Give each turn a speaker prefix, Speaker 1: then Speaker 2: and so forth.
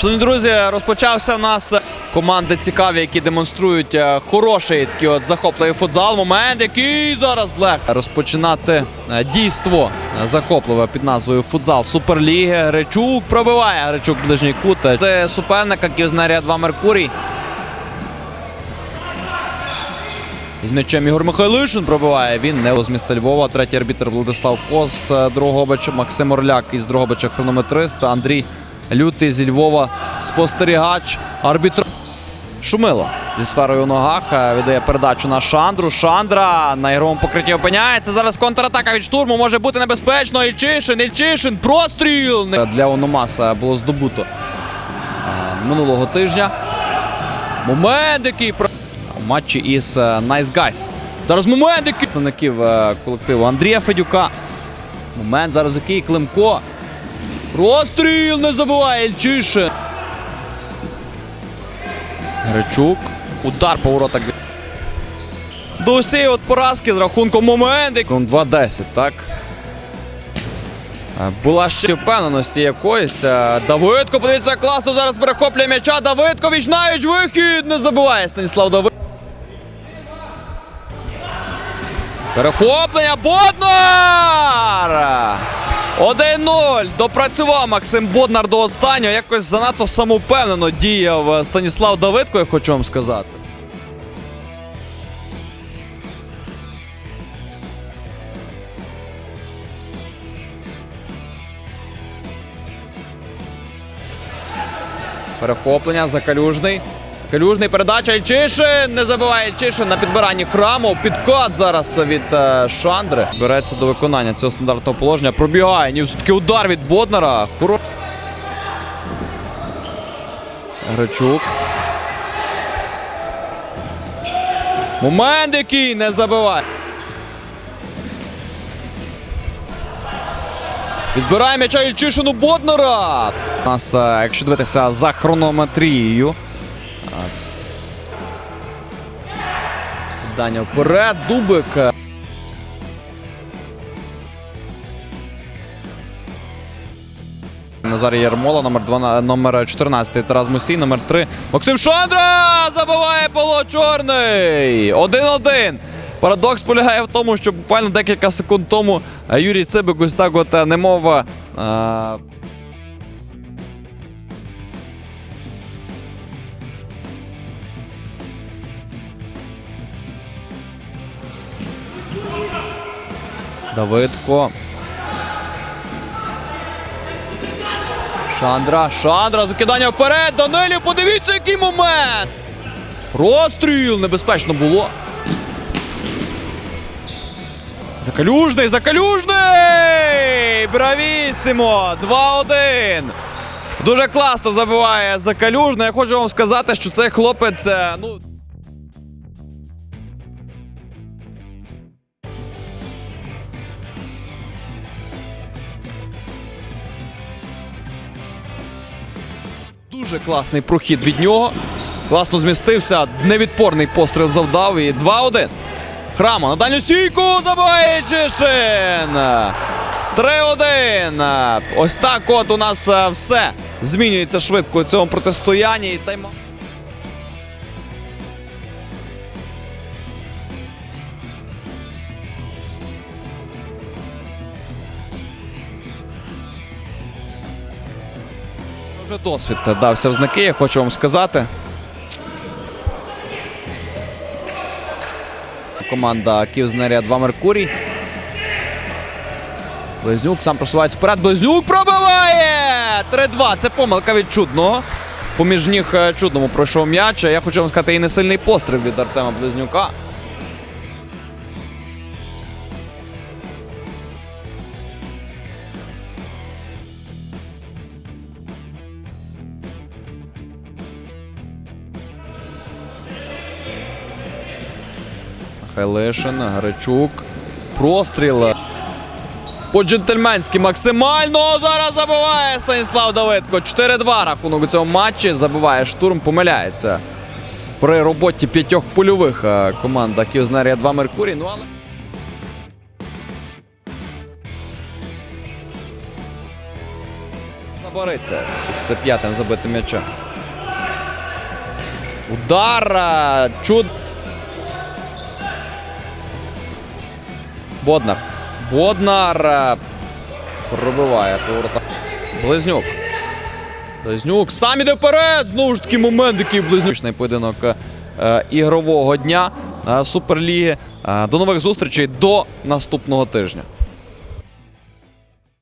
Speaker 1: Шановні друзі, розпочався у нас команди цікаві, які демонструють е, хороший такий от захопливий футзал. Момент, який зараз легко розпочинати е, дійство е, захопливе під назвою футзал Суперліги. Гречук пробиває Гречук ближній кут. Суперника Київзнарія 2 Меркурій. Із м'ячем Ігор Михайлишин пробиває. Він не з міста Львова. Третій арбітр Владислав Кос з Дрогобича, Максим Орляк із Дрогобича хронометрист, Андрій Лютий зі Львова спостерігач. Арбітр Шумило зі сферою у ногах е, віддає передачу на Шандру. Шандра на ігровому покритті опиняється. Зараз контратака від штурму може бути небезпечно. Ільчишин, Ільчишин, простріл для Ономаса було здобуто е, минулого тижня. Момент, який про матчі із е, Nice Guys. Зараз момент, який представників колективу Андрія Федюка. Момент зараз який Климко. Простріл не забуває Ільчишин. Гречук. Удар по воротах. До усієї от поразки з рахунком момент. 2-10, так? Е, Була ще впевненості якоїсь. Е, Давидко, подивіться, класно зараз перехоплює м'яча. Давидко, Вічнають вихід. Не забуває Станіслав Давид. Перехоплення Боднар! 1-0. Допрацював Максим Боднар до останнього. Якось занадто самовпевнено діяв е, Станіслав Давидко, я хочу вам сказати. Перехоплення, Закалюжний. Закалюжний, передача Ільчишин. Не забиває Ільчишин на підбиранні храму. Підкат зараз від е, Шандри. Береться до виконання цього стандартного положення. Пробігає. Ні, все-таки удар від Боднара. Хоро... Гречук. Момент який не забиває. Відбирає м'яча Ільчишину Боднара. У нас, е, якщо дивитися за хронометрією. Даня вперед, Дубик. Назарій Ярмола, номер 12, номер 14 Тарас Мусій, номер 3 Максим Шандра забиває Павло Чорний. 1-1. Парадокс полягає в тому, що буквально декілька секунд тому е, Юрій Цибик ось так от е, немов. е, Давидко. Шандра, Шандра, закидання вперед. Данилів, подивіться, який момент. Простріл небезпечно було. Закалюжний, закалюжний! Бравісімо! 2-1. Дуже класно забиває закалюжний. Я хочу вам сказати, що цей хлопець. е, Ну, Дуже класний прохід від нього. Класно змістився. Невідпорний постріл завдав. І 2-1. Храма на дальню стійку забиває Чишин. 3-1. Ось так от у нас е, все змінюється швидко у цьому протистоянні. Вже досвід дався в знаки, я хочу вам сказати. Команда Київзнарія 2 Меркурій. Близнюк сам просувається вперед. Близнюк пробиває! 3-2. Це помилка від чудного. Поміж ніг е, чудному пройшов м'яч. Я хочу вам сказати, і не сильний постріл від Артема Близнюка. Хайлишин, Гречук. Простріл. По-джентльменськи максимально зараз забиває Станіслав Давидко. 4-2 рахунок у цьому матчі. Забиває штурм, помиляється. При роботі п'ятьох польових е, команда Київзнарія 2 Меркурій. Ну але. Бореться із п'ятим забитим м'ячем. Удар! е, Чуд. Боднар. Боднар е, пробиває поворота. Близнюк. Близнюк сам іде вперед! Знову ж таки момент, який близнючний поєдинок е, ігрового дня е, Суперліги. До нових зустрічей до наступного тижня.